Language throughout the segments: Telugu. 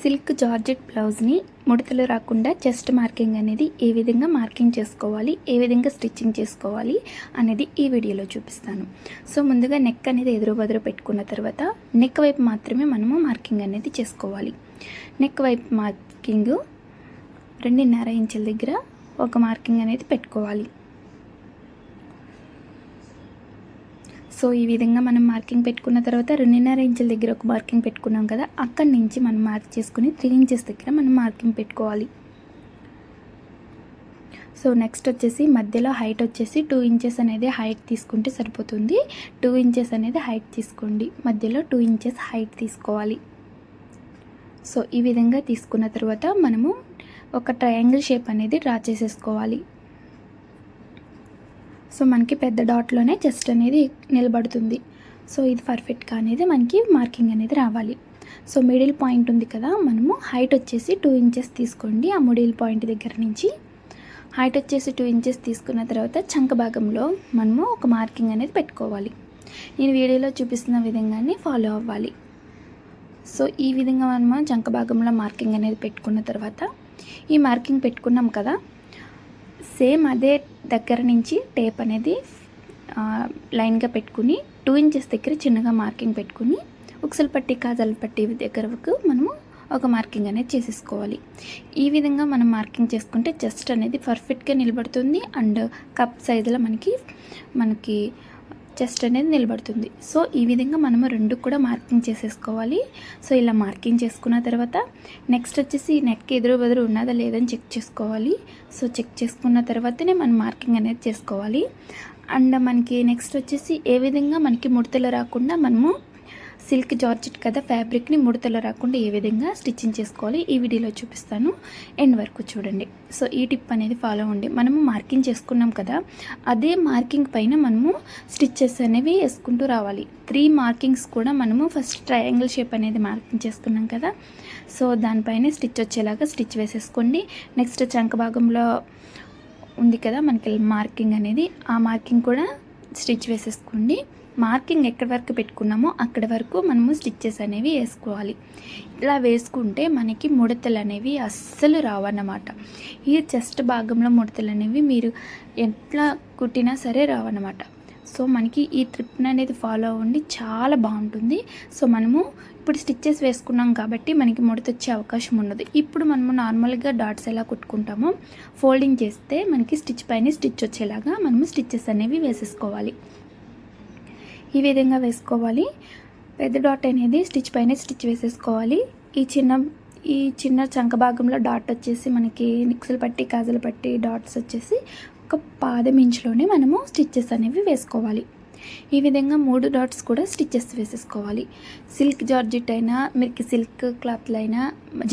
సిల్క్ జార్జెట్ బ్లౌజ్ని ముడతలు రాకుండా చెస్ట్ మార్కింగ్ అనేది ఏ విధంగా మార్కింగ్ చేసుకోవాలి ఏ విధంగా స్టిచ్చింగ్ చేసుకోవాలి అనేది ఈ వీడియోలో చూపిస్తాను. సో ముందుగా నెక్ అనేది ఎదురు బదురు పెట్టుకున్న తర్వాత నెక్ వైపు మాత్రమే మనము మార్కింగ్ అనేది చేసుకోవాలి. నెక్ వైపు మార్కింగ్ రెండున్నర ఇంచుల దగ్గర ఒక మార్కింగ్ అనేది పెట్టుకోవాలి. సో ఈ విధంగా మనం మార్కింగ్ పెట్టుకున్న తర్వాత రెండున్నర ఇంచుల దగ్గర ఒక మార్కింగ్ పెట్టుకున్నాం కదా అక్కడి నుంచి మనం మార్క్ చేసుకుని త్రీ ఇంచెస్ దగ్గర మనం మార్కింగ్ పెట్టుకోవాలి. సో నెక్స్ట్ వచ్చేసి మధ్యలో హైట్ వచ్చేసి టూ ఇంచెస్ అనేది హైట్ తీసుకుంటే సరిపోతుంది. టూ ఇంచెస్ అనేది హైట్ తీసుకోండి. మధ్యలో టూ ఇంచెస్ హైట్ తీసుకోవాలి. సో ఈ విధంగా తీసుకున్న తర్వాత మనము ఒక ట్రయాంగిల్ షేప్ అనేది డ్రా చేసేసుకోవాలి. సో మనకి పెద్ద డాట్లోనే చెస్ట్ అనేది నిలబడుతుంది. సో ఇది పర్ఫెక్ట్గా అనేది మనకి మార్కింగ్ అనేది రావాలి. సో మిడిల్ పాయింట్ ఉంది కదా మనము హైట్ వచ్చేసి టూ ఇంచెస్ తీసుకోండి. ఆ మిడిల్ పాయింట్ దగ్గర నుంచి హైట్ వచ్చేసి టూ ఇంచెస్ తీసుకున్న తర్వాత చంక భాగంలో మనము ఒక మార్కింగ్ అనేది పెట్టుకోవాలి. నేను వీడియోలో చూపిస్తున్న విధంగానే ఫాలో అవ్వాలి. సో ఈ విధంగా మనము చంక భాగంలో మార్కింగ్ అనేది పెట్టుకున్న తర్వాత ఈ మార్కింగ్ పెట్టుకున్నాం కదా సేమ్ అదే దగ్గర నుంచి టేప్ అనేది లైన్గా పెట్టుకుని టూ ఇంచెస్ దగ్గర చిన్నగా మార్కింగ్ పెట్టుకుని ఉక్సల్ పట్టి కాజల్ పట్టి దగ్గర వరకు మనము ఒక మార్కింగ్ అనేది చేసేసుకోవాలి. ఈ విధంగా మనం మార్కింగ్ చేసుకుంటే జస్ట్ అనేది పర్ఫెక్ట్గా నిలబడుతుంది. అండ్ కప్ సైజులో మనకి మనకి చెస్ట్ అనేది నిలబడుతుంది. సో ఈ విధంగా మనము రెండు కూడా మార్కింగ్ చేసేసుకోవాలి. సో ఇలా మార్కింగ్ చేసుకున్న తర్వాత నెక్స్ట్ వచ్చేసి నెక్ ఎదురు బెదురు ఉన్నదా లేదని చెక్ చేసుకోవాలి. సో చెక్ చేసుకున్న తర్వాతనే మనం మార్కింగ్ అనేది చేసుకోవాలి. అండ్ మనకి నెక్స్ట్ వచ్చేసి ఏ విధంగా మనకి ముడతలు రాకుండా మనము సిల్క్ జార్జెట్ కదా ఫ్యాబ్రిక్ని ముడతలు రాకుండా ఏ విధంగా స్టిచ్చింగ్ చేసుకోవాలి ఈ వీడియోలో చూపిస్తాను. ఎండ్ వరకు చూడండి. సో ఈ టిప్ అనేది ఫాలో అవ్వండి. మనము మార్కింగ్ చేసుకున్నాం కదా అదే మార్కింగ్ పైన మనము స్టిచ్చెస్ అనేవి వేసుకుంటూ రావాలి. త్రీ మార్కింగ్స్ కూడా మనము ఫస్ట్ ట్రయాంగిల్ షేప్ అనేది మార్కింగ్ చేసుకున్నాం కదా సో దానిపైన స్టిచ్ వచ్చేలాగా స్టిచ్ వేసేసుకోండి. నెక్స్ట్ చంక భాగంలో ఉంది కదా మనకి మార్కింగ్ అనేది. ఆ మార్కింగ్ కూడా స్టిచ్ వేసేసుకోండి మార్కింగ్ ఎక్కడి వరకు పెట్టుకున్నామో అక్కడి వరకు మనము స్టిచ్చెస్ అనేవి వేసుకోవాలి. ఇలా వేసుకుంటే మనకి ముడతలు అనేవి అస్సలు రావన్నమాట. ఈ చెస్ట్ భాగంలో ముడతలు అనేవి మీరు ఎట్లా కుట్టినా సరే రావన్నమాట. సో మనకి ఈ ట్రిప్ని అనేది ఫాలో అవ్వండి. చాలా బాగుంటుంది. సో మనము ఇప్పుడు స్టిచ్చెస్ వేసుకున్నాం కాబట్టి మనకి ముడత వచ్చే అవకాశం ఉండదు. ఇప్పుడు మనము నార్మల్గా డాట్స్ ఎలా కుట్టుకుంటామో ఫోల్డింగ్ చేస్తే మనకి స్టిచ్ పైన స్టిచ్ వచ్చేలాగా మనము స్టిచ్చెస్ అనేవి వేసేసుకోవాలి. ఈ విధంగా వేసుకోవాలి. పెద్ద డాట్ అనేది స్టిచ్ పైన స్టిచ్ వేసేసుకోవాలి. ఈ చిన్న ఈ చిన్న చంక భాగంలో డాట్ వచ్చేసి మనకి నిక్సలు పట్టి కాజలు పట్టి డాట్స్ వచ్చేసి ఒక పాదం ఇంచులోనే మనము స్టిచ్చెస్ అనేవి వేసుకోవాలి. ఈ విధంగా మూడు డాట్స్ కూడా స్టిచ్చెస్ వేసేసుకోవాలి. సిల్క్ జార్జెట్ అయినా మీకు సిల్క్ క్లాత్లు అయినా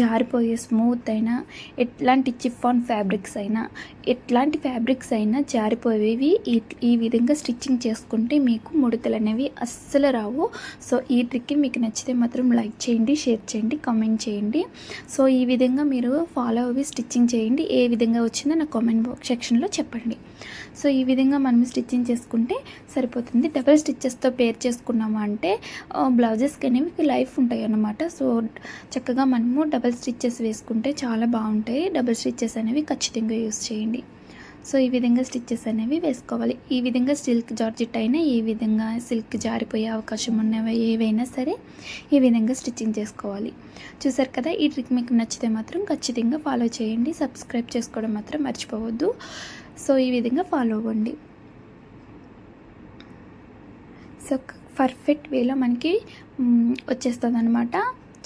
జారిపోయే స్మూత్ అయినా ఎట్లాంటి చిఫాన్ ఫ్యాబ్రిక్స్ అయినా ఎట్లాంటి ఫ్యాబ్రిక్స్ అయినా జారిపోయేవి ఈ ఈ విధంగా స్టిచ్చింగ్ చేసుకుంటే మీకు ముడతలు అనేవి అస్సలు రావు. సో ఈ ట్రిక్ మీకు నచ్చితే మాత్రం లైక్ చేయండి షేర్ చేయండి కామెంట్ చేయండి. సో ఈ విధంగా మీరు ఫాలో అవి స్టిచ్చింగ్ చేయండి. ఏ విధంగా వచ్చిందో నా కామెంట్ బాక్స్ సెక్షన్లో చెప్పండి. సో ఈ విధంగా మనం స్టిచ్చింగ్ చేసుకుంటే సరిపోతుంది. డబల్ స్టిచ్చెస్తో పేర్ చేసుకున్నాము అంటే బ్లౌజెస్కి అనేవి లైఫ్ ఉంటాయి అన్నమాట. సో చక్కగా మనము డబల్ స్టిచ్చెస్ వేసుకుంటే చాలా బాగుంటాయి. డబల్ స్టిచ్చెస్ అనేవి ఖచ్చితంగా యూస్ చేయండి. సో ఈ విధంగా స్టిచ్చెస్ అనేవి వేసుకోవాలి. ఈ విధంగా సిల్క్ జార్జెట్ అయినా ఈ విధంగా సిల్క్ జారిపోయే అవకాశం ఉన్నవి ఏవైనా సరే ఈ విధంగా స్టిచ్చింగ్ చేసుకోవాలి. చూసారు కదా ఈ ట్రిక్ మీకు నచ్చితే మాత్రం ఖచ్చితంగా ఫాలో చేయండి. సబ్స్క్రైబ్ చేసుకోవడం మాత్రం మర్చిపోవద్దు. సో ఈ విధంగా ఫాలో అవ్వండి. సో పర్ఫెక్ట్ వేలో మనకి వచ్చేస్తుంది అనమాట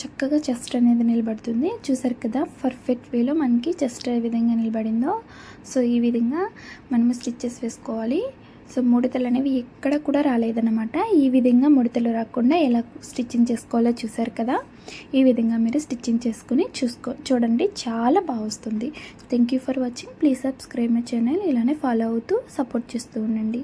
చక్కగా చెస్ట్ అనేది నిలబడుతుంది. చూసారు కదా పర్ఫెక్ట్ వేలో మనకి చెస్ట్ ఏ విధంగా నిలబడిందో. సో ఈ విధంగా మనము స్టిచ్చెస్ వేసుకోవాలి. సో ముడతలు అనేవి ఎక్కడ కూడా రాలేదన్నమాట. ఈ విధంగా ముడతలు రాకుండా ఎలా స్టిచ్చింగ్ చేసుకోవాలో చూసారు కదా. ఈ విధంగా మీరు స్టిచ్చింగ్ చేసుకుని చూసుకో చూడండి. చాలా బాగా వస్తుంది. Thank you for watching please subscribe my channel ఇలానే ఫాలో అవుతూ సపోర్ట్ చేస్తూ ఉండండి.